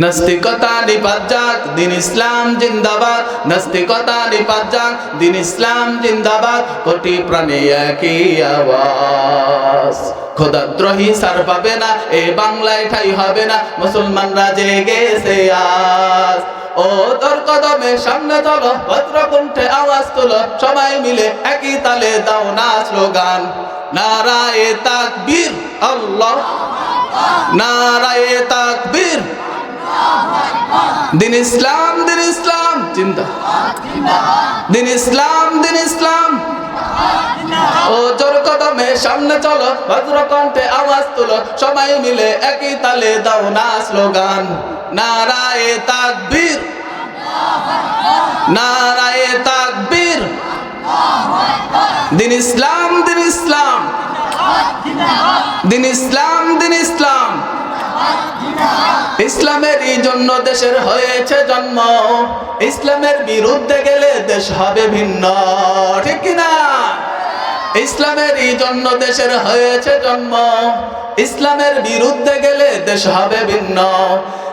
নাস্তিকতা যাক দিন ইসলাম জিন্দাবাদ। নাস্তিকতা যাক দিন ইসলাম জিন্দাবাদ। কোটি প্রাণে একই আওয়াজ। খোদাদ্রোহী সার পাবে না, এ বাংলায় ঠাই হবে না। মুসলমানরা জেগেছে আজ। ও তোর কদমে সামনে চলো, ভদ্রকণ্ঠে আওয়াজ তোলো। সবাই মিলে একই তালে দাও না স্লোগান। নারায়ে তাকবীর, আল্লাহ। নারায়ে তাকবীর দিন ইসলাম দিন ইসলাম চিন্তা দিন ইসলাম দিন ইসলাম। ও জোর কদমে সামনে চলো ভদ্রকণ্ঠে আওয়াজ তুলো। সবাই মিলে একই তালে দাও না স্লোগান। নারায়ে তাকবীর। নারায়ে তাকবীর। দিন ইসলাম দিন ইসলাম। দিন ইসলাম দিন ইসলাম। ইসলামের এই জন্য দেশের হয়েছে জন্ম। ইসলামের বিরুদ্ধে গেলে দেশ হবে ভিন্ন। ঠিক কিনা? ইসলামের এই জন্য দেশের হয়েছে জন্ম। ইসলামের বিরুদ্ধে গেলে দেশ হবে ভিন্ন।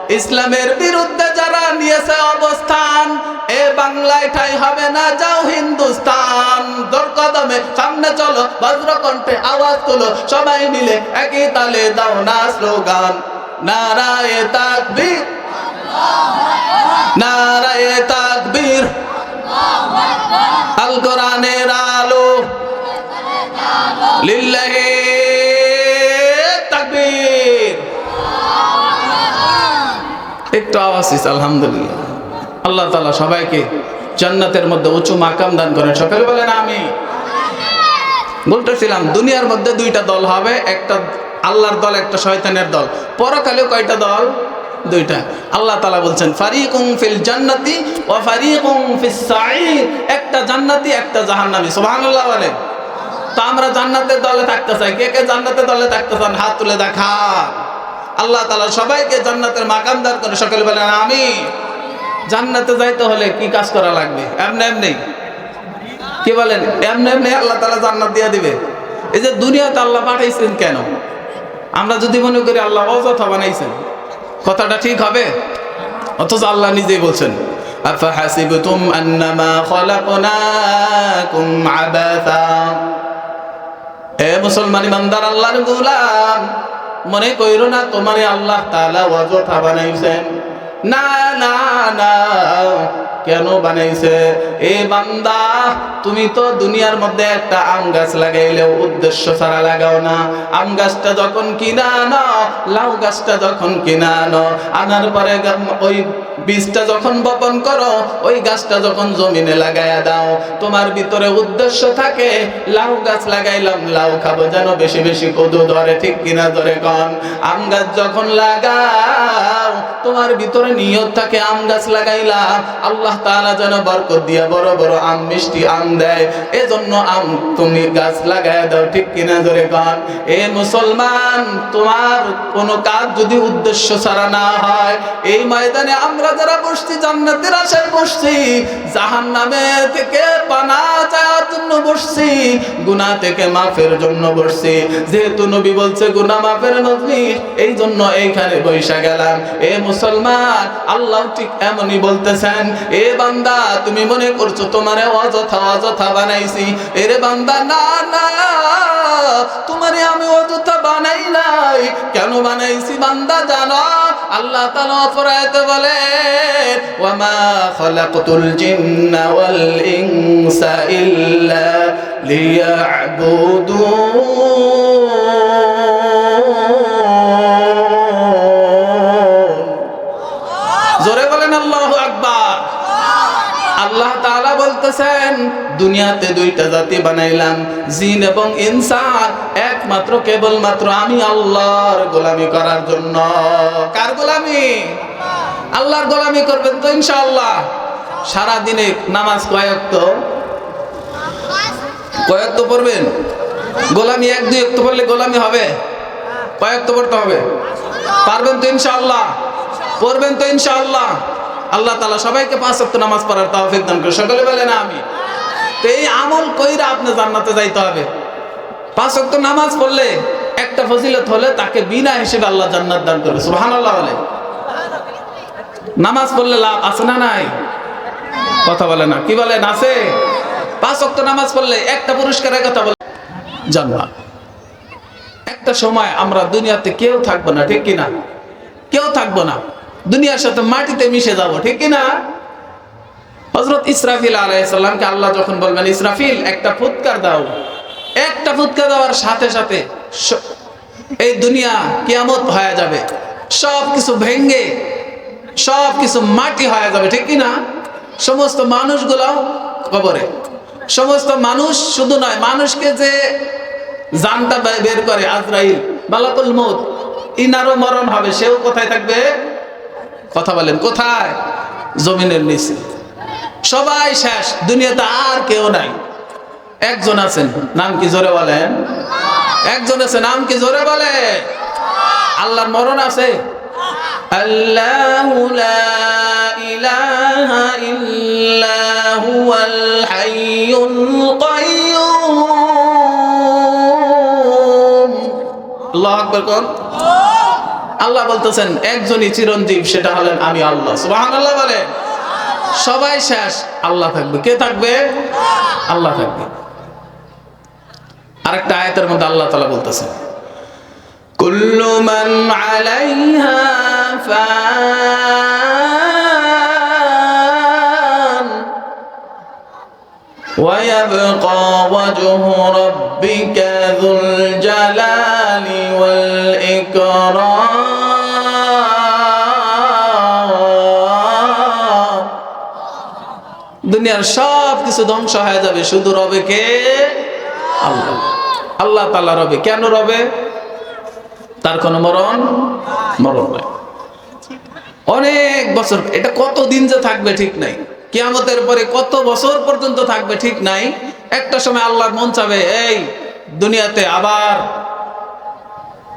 ইসলামের বিরুদ্ধে যারা নিয়েছে অবস্থান, এ বাংলায় ঠাই হবে না, যাও হিন্দুস্তান। দর কদমে সামনে চলো, বজ্রকণ্ঠে আওয়াজ তুলো, সবাই মিলে একই তালে দাও না স্লোগান। নারায়ে তাকবীর। নারায়ে তাকবীর। আল কোরআনের আলো। লিল্লাহি তাকবীর। একটু আওয়াজ আলহামদুলিল্লাহ। আল্লাহ তাআলা সবাইকে জান্নাতের মধ্যে উঁচু মাকাম দান করেন। সকালে বলেন আমি বলতেছিলাম, দুনিয়ার মধ্যে দুইটা দল হবে, একটা আল্লাহর দল, একটা শয়তানের দল। পরকালে কয়টা দল? দুইটা। আল্লাহ তালা বলছেন, ফারিকুম ফিল জান্নাতি ও ফারিকুম ফিস সাঈর একটা জান্নাতি, একটা জাহান্নামী। সুবহানাল্লাহ বলেন। তো আমরা জান্নাতের দলে থাকতে চাই। কে কে জান্নাতের দলে থাকতে চান? হাত তুলে দেখা। আল্লাহ তালা সবাইকে জান্নাতের মাকাম দান করে সকালে বলেন আমি জান্নাতে যাইতে হলে কি কাজ করা লাগবে? এমনি এমনি। কি বলেন? এমনি এমনি আল্লাহ তালা জান্নাত দিয়ে দিবে। এই যে দুনিয়াতে আল্লাহ পাঠাইছেন কেন? আমরা যদি মনে করি আল্লাহ অযথা বানাইছেন কথাটা ঠিক হবে অথচ আল্লাহ নিজেই বলছেন أفحسبتم أنما خلقناكم عبثا এ মুসলমান ইমানদার আল্লাহর গোলাম মনে কইরো না তোমারে আল্লাহ তাআলা অযথা বানাইছেন না না না কেন বানাইছে? এ বান্দা, তুমি তো দুনিয়ার মধ্যে একটা আম গাছ লাগাইলেও উদ্দেশ্য ছাড়া লাগাও না। আম গাছটা যখন কিনা আনো, লাউ গাছটা যখন কিনা আনো, আনার পরে ওই বীজটা যখন বপন করো, ওই গাছটা যখন জমিনে লাগাইয়া দাও, তোমার ভিতরে উদ্দেশ্য থাকে, লাউ গাছ লাগাইলাম, লাউ খাব যেন বেশি বেশি কদু ধরে, ঠিক কিনা ধরে কন। আম গাছ যখন লাগাও তোমার ভিতরে নিয়ত থাকে আম গাছ লাগাইলাম আল্লাহ তাআলা যেন বরকত দিয়া বড় বড় আম, মিষ্টি আম দেয়। এজন্য আম তুমি গাছ লাগাইয়া দাও, ঠিক কিনা ধরে কন? এ মুসলমান, তোমার কোনো কাজ যদি উদ্দেশ্য ছাড়া না হয়, এই ময়দানে আমরা যারা বসছি, জান্নাতের আশায় বসছি জাহান নামে থেকে পানা চাওয়ার জন্য বসছি, গুনাহ থেকে মাফের জন্য বসছি। যেহেতু নবী বলছে, গুনাহ মাফের মজলিস এই জন্য এইখানে বৈশা গেলাম। এ মুসলমান, আল্লাহ ঠিক এমনই বলতেছেন, এ বান্দা, তুমি মনে করছ তোমারে অযথা অযথা বানাইছি? এরে বান্দা, না না, তোমারে আমি অযথা বানাই নাই। কেন বানাইছি বান্দা, জানো? আল্লাহ তাআলা অপরায়তে বলে ওয়ামা খলাকতুল জিন্না ওয়াল ইনসা ইল্লা লিয়াবুদুন। বলতেছেন দুনিয়াতে দুইটা জাতি বানাইলাম, জিন এবং ইনসান, একমাত্র কেবলমাত্র আমি আল্লাহর গোলামি করার জন্য। কার গোলামি? আল্লাহর গোলামি করবেন তো ইনশাআল্লাহ। সারা দিনে নামাজ কয়েক তো পড়বেন? গোলামি এক, দুই একটু পড়লে গোলামি হবে? কয়েক তো পড়তে হবে? পারবেন তো ইনশাআল্লাহ? পড়বেন তো ইনশাআল্লাহ? আল্লাহ তালা সবাইকে পাঁচ ওয়াক্ত নামাজ পড়ার তৌফিক দান করে সকলে বলে না আমি তো এই আমল কইরা আপনি জান্নাতে যাইতে হবে। পাঁচ ওয়াক্ত নামাজ পড়লে একটা ফজিলত হলে তাকে বিনা হিসেবে আল্লাহ জান্নাত দান করবে। সুবহানাল্লাহ বলে। নামাজ পড়লে লাভ আছে না নাই? কথা বলে না। কি বলেন, আছে? পাঁচ অক্ট নামাজ পড়লে একটা পুরস্কারের কথা বলে। জান্নাত। একটা সময় আমরা দুনিয়াতে কেউ থাকব না, ঠিক কিনা? কেউ থাকব না। দুনিয়ার সাথে মাটিতে মিশে যাব, ঠিক না হজরত ইসরাফিল আলাইসাল্লামকে আল্লাহ যখন বলবেন, ইসরাফিল, একটা ফুৎকার দাও। একটা ফুৎকার দেওয়ার সাথে সাথে এই দুনিয়া কিয়ামত হয়ে যাবে। সব কিছু ভেঙ্গে সব কিছু মাটি হয়ে যাবে, ঠিক না সমস্ত মানুষগুলো কবরে। সমস্ত মানুষ শুধু নয়, মানুষকে যে জানটা বের করে, আজরাইল, বালাকুল মৌত ইনারও মরণ হবে, সেও কোথায় থাকবে? কথা বলেন, কোথায়? জমিনের নিচে। সবাই শেষ, দুনিয়াতে আর কেউ নাই। একজন আছেন, নাম কি জোরে বলেন? একজন আছে, নাম কি জোরে বলে? আল্লাহর মরণ আছে? আল্লাহু লা ইলাহা আল্লাহ বলতেছেন একজনই চিরঞ্জীব সেটা হলেন আমি আল্লাহ সুবহানাল্লাহ বলে সবাই শেষ আল্লাহ থাকবে কে থাকবে আল্লাহ থাকবে আরেকটা আয়াতের মধ্যে আল্লাহ তাআলা বলতেছেন কুল্লু মান আলাইহা ফান ويبقى وجه ربك ذو الجلال والإكرام দুনিয়ার সব কিছু ধ্বংস হয়ে যাবে। শুধু রবে কে? আল্লাহ। আল্লাহ তাআলা রবে। কেন রবে? তার কোনো মরণ মরণ নাই। অনেক বছর, এটা কত দিন যে থাকবে ঠিক নাই। কিয়ামতের পরে কত বছর পর্যন্ত থাকবে ঠিক নাই। একটা সময় আল্লাহর মন চাবে, এই দুনিয়াতে আবার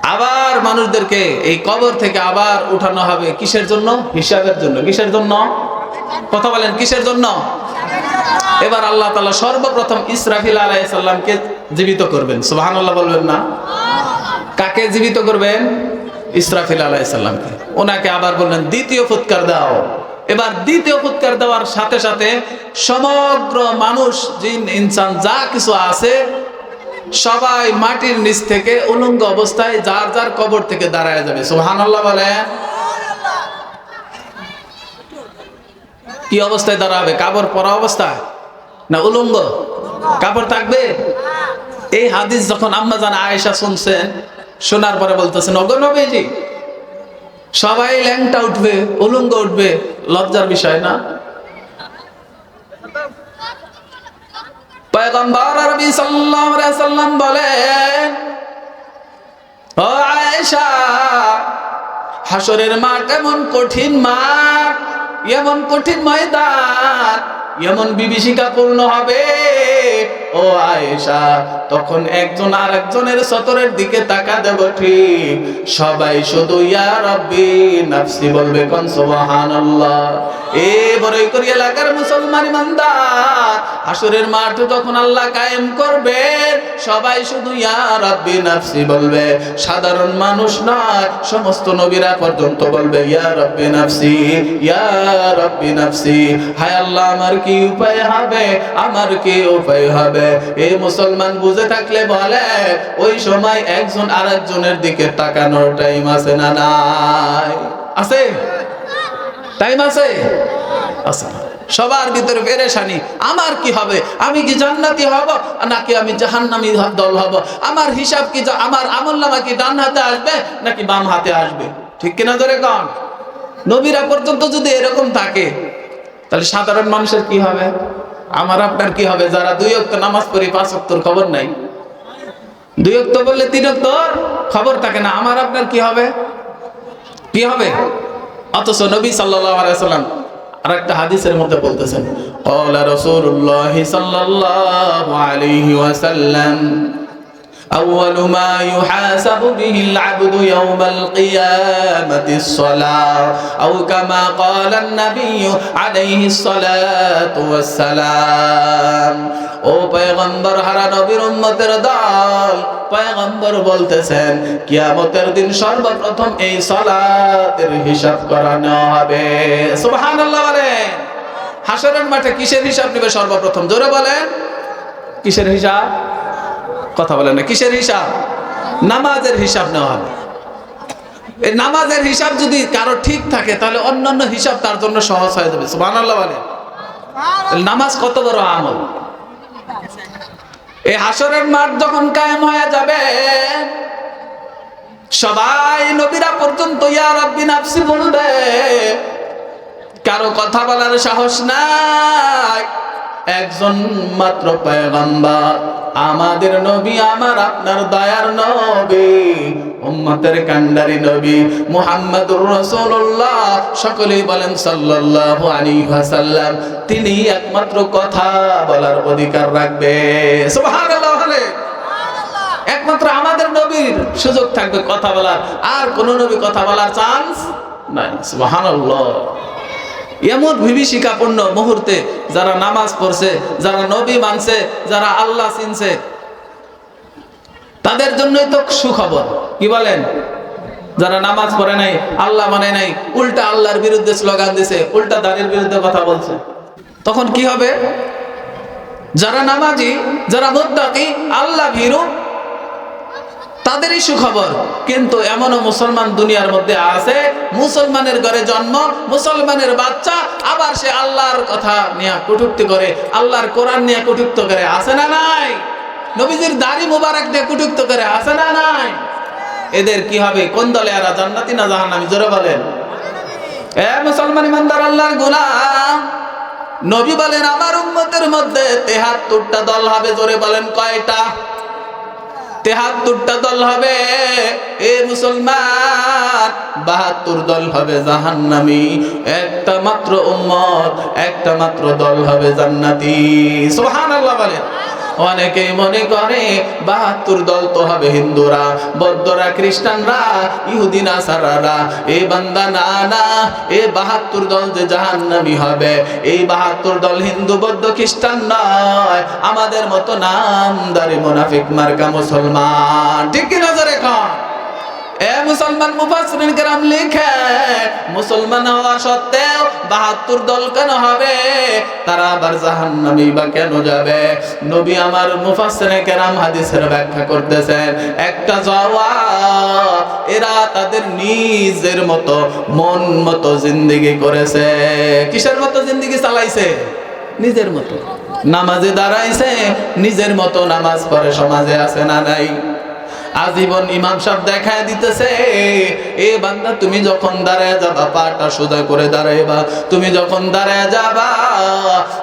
আবার মানুষদেরকে এই কবর থেকে আবার উঠানো হবে কিসের জন্য? হিসাবের জন্য। কিসের জন্য? কথা বলেন, কিসের জন্য? এবার আল্লাহ তাআলা সর্বপ্রথম ইসরাফিল আলাইহিসসালামকে জীবিত করবেন। সুবহানাল্লাহ বলবেন না। কাকে জীবিত করবেন? ইসরাফিল আলাইসাল্লামকে ওনাকে আবার বললেন, দ্বিতীয় ফুৎকার দাও। এবার দ্বিতীয় ফুৎকার দেওয়ার সাথে সাথে সমগ্র মানুষ, জিন, ইনসান, যা কিছু আছে, সবাই মাটির নিচ থেকে উলঙ্গ অবস্থায় যার যার কবর থেকে দাঁড়ায় যাবে। সুবহানাল্লাহ বলে কি অবস্থায় দাঁড়াবে? কাপড় পরা অবস্থায়? না উলঙ্গ? কাপড় থাকবে? এই হাদিস যখন আম্মা জানা আয়েশা শুনছেন শোনার পরে বলতেছেন অগনবেজি সবাই ল্যাংটা উঠবে, উলঙ্গ উঠবে, লজ্জার বিষয় না? হাসরের মাঠ এমন কঠিন মাঠ এমন কঠিন ময়দান এমন বিভীষিকা পূর্ণ হবে। ও আয়েশা, তখন একজন আর একজনের সতরের দিকে তাকা দেব ঠিক সবাই শুধু, ইয়া রব্বি নাফসি বলবে, কোন সুবহানাল্লাহ এ বড়ই করি এলাকার মুসলমান ইমানদার, হাসরের মাঠ যখন আল্লাহ কায়েম করবে, সবাই শুধু, ইয়া রব্বি নাফসি বলবে। সাধারণ মানুষ নয়, সমস্ত নবীরা পর্যন্ত বলবে, ইয়া রব্বি নাফসি, ইয়া রব্বি নাফসি হায় আল্লাহ, আমার কি উপায় হবে? আমার কি উপায় হবে এই মুসলমান বুঝে থাকলে বলে, ওই সময় একজন আরেকজনের দিকে তাকানোর টাইম আছে না নাই? আছে? টাইম আছে? আছে। সবার ভিতরে পেরেশানি আমার কি হবে? আমি কি জান্নাতি হব নাকি আমি জাহান্নামী দল হব? আমার হিসাব কি আমার আমার আমলনামা কি ডান হাতে আসবে নাকি বাম হাতে আসবে? ঠিক কিনা ধরে কন? নবীরা পর্যন্ত যদি এরকম থাকে, তাহলে সাধারণ মানুষের কি হবে? আমার আপনার কি হবে? যারা দুই অক্ত নামাজ পড়ি পাঁচ অক্তর খবর নাই। দুই অক্ত বললে তিন অক্তর খবর থাকে না। আমার আপনার কি হবে? কি হবে? অথচ নবী সাল্লাম আর একটা হাদিসের মধ্যে বলতেছেন أول ما يحاسب به العبد يوم القيامة الصلاة أو كما قال النبي عليه الصلاة والسلام ও পয়গম্বর হারা নবীর উম্মতের দল পয়গম্বর বলতেছেন কিয়ামতের দিন সর্বপ্রথম এই সালাতের হিসাব করানো হবে সুবহানাল্লাহ বলেন হাসরের মাঠে কিসের হিসাব নেবে সর্বপ্রথম জোরে বলেন কিসের হিসাব কথা বলেন না, কিসের হিসাব? নামাজের হিসাব নেওয়া হবে। এই নামাজের হিসাব যদি কারও ঠিক থাকে, তাহলে অন্যান্য হিসাব তার জন্য সহজ হয়ে যাবে। সুবহানাল্লাহ বলেন। নামাজ কত বড় আমল? এই হাসরের মাঠ যখন কায়েম হয়ে যাবে, সবাই নবীরা পর্যন্ত, ইয়া রাব্বি নাফসি বলবে, কারও কথা বলার সাহস নাই। একজন মাত্র পয়গম্বর। আমাদের নবী আমার আপনার দয়ার নবী উম্মতের কান্ডারি নবী মুহাম্মদুর রাসূলুল্লাহ। সকলেই বলেন সাল্লাল্লাহু আলাইহি ওয়াসাল্লাম। তিনি একমাত্র কথা বলার অধিকার রাখবে। সুবহানাল্লাহ বলে। একমাত্র আমাদের নবীর সুযোগ থাকবে কথা বলার। আর কোন নবী কথা বলার চান্স নাই। সুবহানাল্লাহ। এমন বিভীষিকাপূর্ণ মুহূর্তে যারা নামাজ পড়ছে, যারা নবী মানছে, যারা আল্লাহ চিনছে, তাদের জন্যই তো সুখবর। কি বলেন? যারা নামাজ পড়ে নাই, আল্লাহ মানে নাই, উল্টা আল্লাহর বিরুদ্ধে স্লোগান দিছে, উল্টা দাঁড়ের বিরুদ্ধে কথা বলছে। তখন কি হবে? যারা নামাজি, যারা মুত্তাকি, আল্লাহ ভীরু তাদেরই সুখবর। কিন্তু এমনও মুসলমান দুনিয়ার মধ্যে আছে, মুসলমানের ঘরে জন্ম, মুসলমানের বাচ্চা, আবার সে আল্লাহর কথা নিয়ে কটুক্তি করে, আল্লাহর কোরআন নিয়ে কটুক্ত করে, আছে না নাই? নবীজির দাড়ি মুবারক দিয়ে কটুক্ত করে, আছে না নাই? এদের কি হবে? কোন দলে এরা, জান্নাতি না জাহান্নামী? জোরে বলেন। এ মুসলমান ইমানদার, আল্লাহর গোলাম। নবী বলেন, আমার উম্মতের মধ্যে তেহাত্তরটা দল হবে। জোরে বলেন, কয়টা? তেহাত্তরটা দল হবে। এ মুসলমান, বাহাত্তর দল হবে জাহান্নামি। একটা মাত্র উম্মত, একটা মাত্র দল হবে জান্নাতি। সোহান আল্লাহ বলেন। অনেকেই মনে করে, বাহাত্তর দল তো হবে হিন্দুরা, বৌদ্ধরা, খ্রিস্টানরা ইহুদিনা সারারা এ বান্দা না না, এ বাহাত্তর দল যে জাহান্নামি হবে। এই বাহাত্তর দল হিন্দু, বৌদ্ধ, খ্রিস্টান নয়। আমাদের মতো নামদারি, মোনাফিক মার্কা মুসলমান। ঠিক কি নজরে এখন এ মুসলমান মুফাসসিরিন কেরাম লিখে, মুসলমান হওয়া সত্ত্বেও বাহাত্তর দল কেন হবে? তারা আবার জাহান্নামী বা কেন যাবে? নবী আমার মুফাসসিরিন কেরাম হাদিসের ব্যাখ্যা করতেছেন, একটা জওয়াব এরা তাদের নিজের মতো, মন মতো জিন্দেগি করেছে। কিসের মতো জিন্দেগি চালাইছে? নিজের মতো। নামাজে দাঁড়াইছে, নিজের মতো নামাজ পড়ে সমাজে আছে না নাই? আজীবন ইমাম সাহেব দেখায় দিতেছে, এ বান্দা, তুমি যখন দাঁড়ায় যাবা, পাটা সোজা করে দাঁড়াইবা। তুমি যখন দাঁড়ায় যাবা,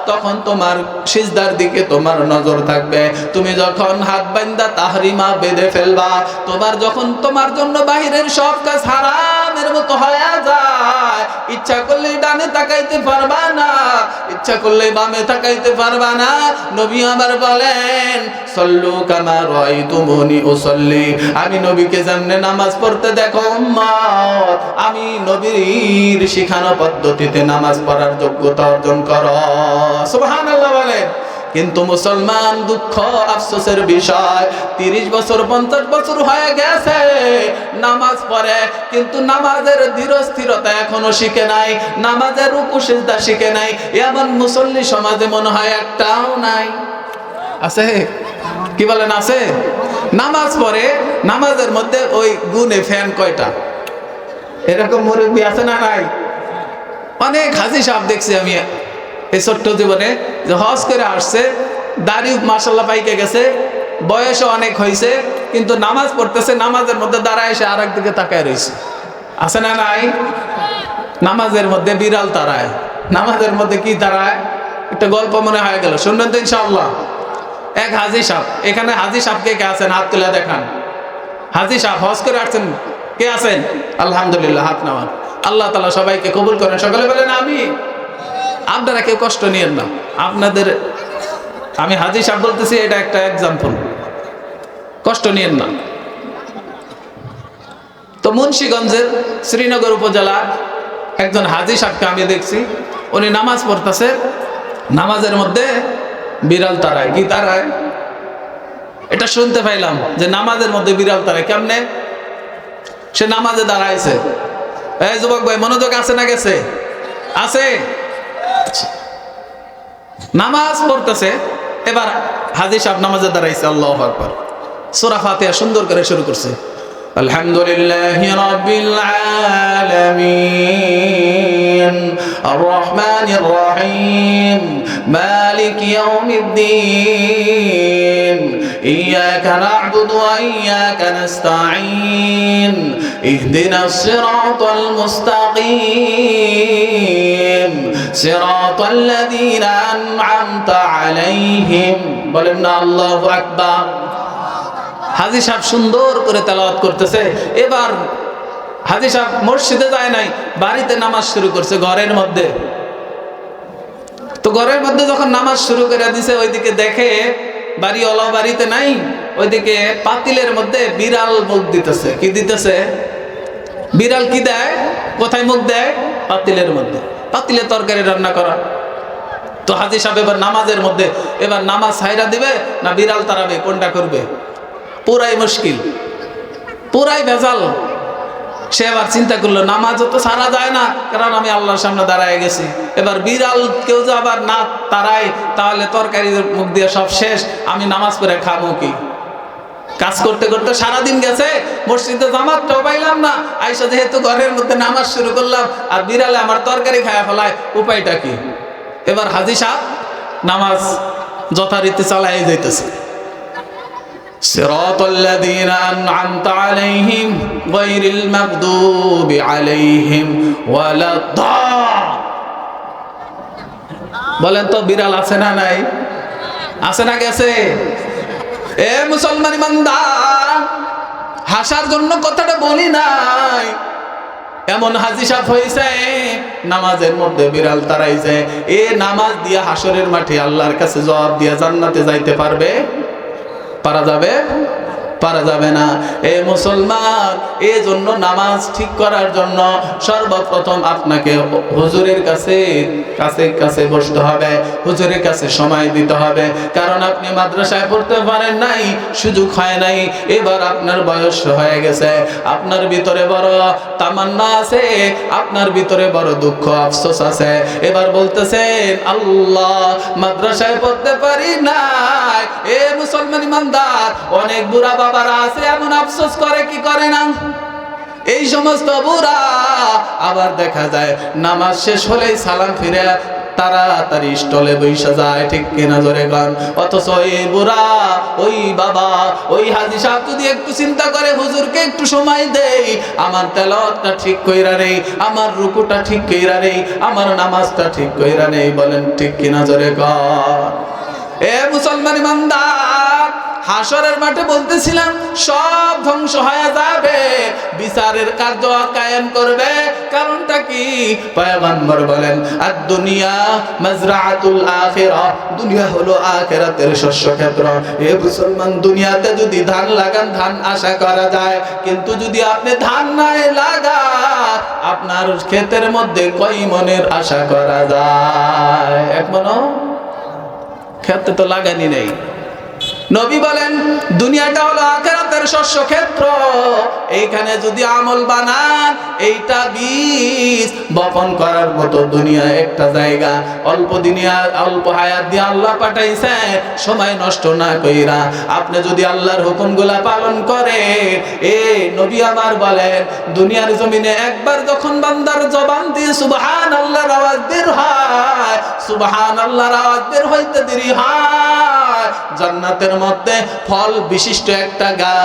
তখন তোমার সিজদার দিকে তোমার নজর থাকবে। তুমি যখন হাত বান্দা, তাহরিমা বেঁধে ফেলবা। তোমার যখন তোমার জন্য বাহিরের সব কাজ হারামের মতো হয়ে যায়। ইচ্ছা করলে ডানে তাকাইতে পারবা না, ইচ্ছা করলে বামে তাকাইতে পারবা না। নবী আমার বলেন, সল্লু কামা রাইতুমুনি উসাল্লি। আমি নবীকে জাননে নামাজ পড়তে দেখো আমি নবীর শিখানো পদ্ধতিতে নামাজ পড়ার যোগ্যতা অর্জন করো। কিন্তু মুসলমান দুঃখ, আফসোসের বিষয়, তিরিশ বছর, পঞ্চাশ বছর হয়ে গেছে, নামাজ পড়ে, কিন্তু নামাজের ধীরস্থিরতা এখনও শিখে নাই, নামাজের রুকু শিখে নাই, এমন মুসল্লি সমাজে মনে হয় একটাও নাই। আছে? কি বলেন, আছে? নামাজ পড়ে, নামাজের মধ্যে ওই গুনে ফ্যান কয়টা? এরকম মুরব্বী আছে না নাই? অনেক হাজি সাহেব দেখছি আমি এই ছোট্ট জীবনে, যে হজ করে আসছে, দাড়ি মাসাল্লাহ পাইকে গেছে, বয়সও অনেক হয়েছে কিন্তু নামাজ পড়তেছে, নামাজের মধ্যে দাঁড়ায় এসে আর দিকে তাকায় রয়েছে আছে না নাই? নামাজের মধ্যে বিড়াল তারায়। নামাজের মধ্যে কি তারায়? একটা গল্প মনে হয়ে গেল, শুনবেন তো ইনশাআল্লাহ। এক হাজি সাহ। এখানে হাজি সাহ কে কে আছেন? হাত তুলে দেখান। হাজি সাহ, হজ করে আসছেন। কে আছেন? আলহামদুলিল্লাহ, হাত নামান। আল্লাহ তালা সবাইকে কবুল করেন। সকালে বলেন আমি আপনারা কেউ কষ্ট নিয়েন না। আপনাদের, আমি হাজি সাহেব বলতেছি, এটা একটা এক্সাম্পল কষ্ট নিয়েন না। তো মুন্সীগঞ্জের শ্রীনগর উপজেলা একজন হাজি সাহেবকে আমি দেখছি। উনি নামাজ পড়তেছে। নামাজের মধ্যে বিড়াল তারায়। কি তারায়? এটা শুনতে পাইলাম যে নামাজের মধ্যে বিড়াল তারায়। কেমনে? সে নামাজে দাঁড়াইছে। এই যুবক ভাই, মনোযোগ আছে না গেছে? আছে? নামাজ পড়তেছে। এবার হাজি সাহেব নামাজে দাঁড়াইছে। আল্লাহ আকবার। সূরা সুন্দর করে শুরু করছে। الحمد لله رب العالمين. الرحمن الرحيم. مالك يوم الدين. إياك نعبد وإياك نستعين. اهدنا الصراط المستقيم. صراط الذين أنعمت عليهم. بلنا الله أكبر. হাজি সাহেব সুন্দর করে তেলাওয়াত করতেছে। এবার হাজি সাহেব মসজিদে যায় নাই, বাড়িতে নামাজ শুরু করছে ঘরের মধ্যে। তো ঘরের মধ্যে যখন নামাজ শুরু করে দিছে, ওইদিকে দেখে বাড়ি অলা বাড়িতে নাই, ওইদিকে পাতিলের মধ্যে বিড়াল মুখ দিতেছে। কি দিতেছে? বিড়াল কি দেয়? কোথায় মুখ দেয়? পাতিলের মধ্যে। পাতিলে তরকারি রান্না করা। তো হাজি সাহেব এবার নামাজের মধ্যে, এবার নামাজ সাইরা দিবে না বিড়াল তাড়াবে কোনটা করবে? পুরাই মুশকিল। পুরাই ভেজাল। সে এবার চিন্তা করল, নামাজও তো সারা যায় না, কারণ আমি আল্লাহর সামনে দাঁড়ায় গেছি। এবার বিড়াল কেউ যে আবার না তারাই তাহলে তরকারি মুখ দিয়ে সব শেষ, আমি নামাজ পড়ে খাব কি? কাজ করতে করতে সারাদিন গেছে, মসজিদে জামাতটাও পাইলাম না। আইসা যেহেতু ঘরের মধ্যে নামাজ শুরু করলাম, আর বিড়ালে আমার তরকারি খায়া ফেলায়, উপায়টা কি? এবার হাজি সাহ নামাজ যথারীতি চালাই যাইতেছে। صراط الذين أنعمت عليهم غير المغضوب عليهم ولا الضال বলেন তো বিড়াল আছে না নাই আছে না গেছে এ মুসলমান ইমানদার হাসার জন্য কথাটা বলি নাই এমন হাজি সাফ হয়েছে নামাজের মধ্যে বিড়াল তারাইছে এ নামাজ দিয়া হাসরের মাঠে আল্লাহর কাছে জবাব দিয়া জান্নাতে যাইতে পারবে পারা যাবে পারা যাবে না। এ মুসলমান এই জন্য নামাজ ঠিক করার জন্য সর্বপ্রথম আপনাকে হুজুরের কাছে কাছে কাছে বসতে হবে। হুজুরের কাছে সময় দিতে হবে। কারণ আপনি মাদ্রাসায় পড়তে পারেন নাই, সুযোগ হয় নাই। এবার আপনার বয়স হয়ে গেছে। আপনার ভিতরে বড় তামান্না আছে, আপনার ভিতরে বড় দুঃখ আফসোস আছে। এবার বলতেছেন, আল্লাহ, মাদ্রাসায় পড়তে পারি নাই। এ মুসলমান ইমানদার, অনেক বুড়া বাবারা আছে, এমন আফসোস করে, কি করে না? এই সমস্ত বুড়া আবার দেখা যায়, নামাজ শেষ হলেই সালাম ফিরে তাড়াতাড়ি স্টলে বৈশা যায়, ঠিক জোরে গান? অথচ এই বুড়া ওই বাবা, ওই হাজি যদি একটু চিন্তা করে, হুজুরকে একটু সময় দেই, আমার তেলাওয়াতটা ঠিক কইরা নেই, আমার রুকুটা ঠিক কইরা নেই, আমার নামাজটা ঠিক কইরা নেই, বলেন ঠিক কিনা জোরে গান? এ মুসলমান ইমানদার হাসরের মাঠে বলতেছিলাম, সব ধ্বংস হয়ে যাবে, বিচারের কার্য কায়েম করবে। কারণটা কি? পয়গম্বর বলেন আর দুনিয়া মাজরাআতুল আখিরা, দুনিয়া হলো আখিরাতের শস্য ক্ষেত্র এ মুসলমান দুনিয়াতে যদি ধান লাগান, ধান আশা করা যায়। কিন্তু যদি আপনি ধান নাই লাগান, আপনার ক্ষেতের মধ্যে কয় মনের আশা করা যায়? এক মনো? ক্ষেত্রে তো লাগানি নেই। নবী বলেন দুনিয়াটা হলো আখেরাতের শস্য ক্ষেত্র। এইখানে যদি আমল বানান, এইটা বীজ বপন করার মতো দুনিয়া একটা জায়গা। অল্প দুনিয়া অল্প হায়াত দিয়ে আল্লাহ পাঠাইছে, সময় নষ্ট না কইরা। আপনি যদি আল্লাহর হুকুমগুলা পালন করে এ নবী আমার বলেন, দুনিয়ার জমিনে একবার যখন বান্দার জবান দিয়ে সুবহান আল্লাহর আওয়াজ বের হয় সুবহান আল্লাহর আওয়াজ বের হইতে দেরি হয়। জান্নাতের মধ্যে ফল বিশিষ্ট একটা গাছ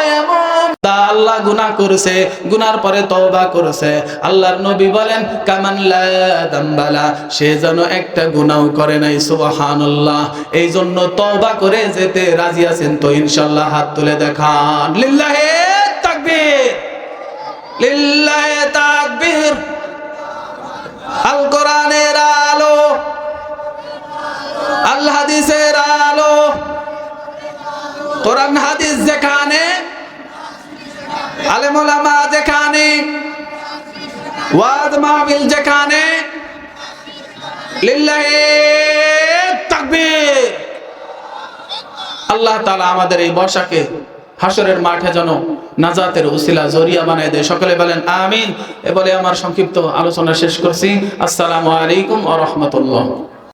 আল্লাহ গুনাহ করেছে, গুনার পরে তওবা করেছে। আল্লাহর নবী বলেন, কামান লা দাম্বালা সে যেন একটা গুনাহ করে নাই, সুবহানাল্লাহ। এই জন্য তওবা করে যেতে রাজি আছেন তো ইনশাআল্লাহ, হাত তুলে দেখান। লিল্লাহে তাকবীর। লিল্লাহে তাকবীর। আল কোরআনের আলো। আল হাদিসের আলো। কোরআন হাদিস যেখানে আলেমুলামা যেখানে, ওয়াদ মাহবিল যেখানে আল্লাহ তাআলা আমাদের এই বর্ষাকে হাসরের মাঠে যেন নাজাতের উসিলা জরিয়া বানায় দেয়। সকলে বলেন, আমিন। এ বলে আমার সংক্ষিপ্ত আলোচনা শেষ করছি। আসসালামু আলাইকুম ওয়া রাহমাতুল্লাহ।